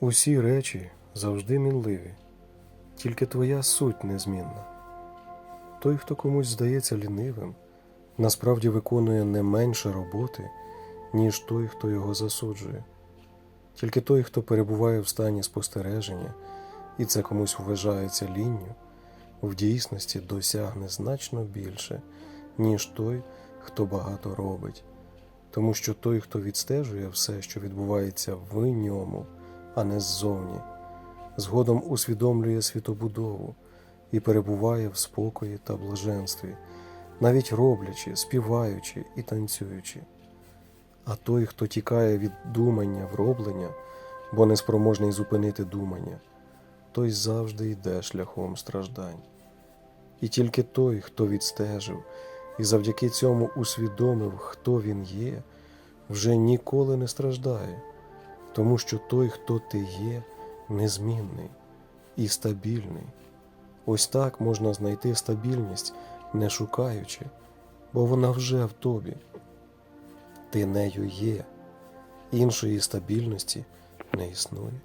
Усі речі завжди мінливі, тільки твоя суть незмінна. Той, хто комусь здається лінивим, насправді виконує не менше роботи, ніж той, хто його засуджує. Тільки той, хто перебуває в стані спостереження, і це комусь вважається лінню, в дійсності досягне значно більше, ніж той, хто багато робить. Тому що той, хто відстежує все, що відбувається в ньому, а не ззовні, згодом усвідомлює світобудову і перебуває в спокої та блаженстві, навіть роблячи, співаючи і танцюючи. А той, хто тікає від думання в роблення, бо неспроможний зупинити думання, той завжди йде шляхом страждань. І тільки той, хто відстежив і завдяки цьому усвідомив, хто він є, вже ніколи не страждає, тому що той, хто ти є, незмінний і стабільний. Ось так можна знайти стабільність, не шукаючи, бо вона вже в тобі. Ти нею є, іншої стабільності не існує.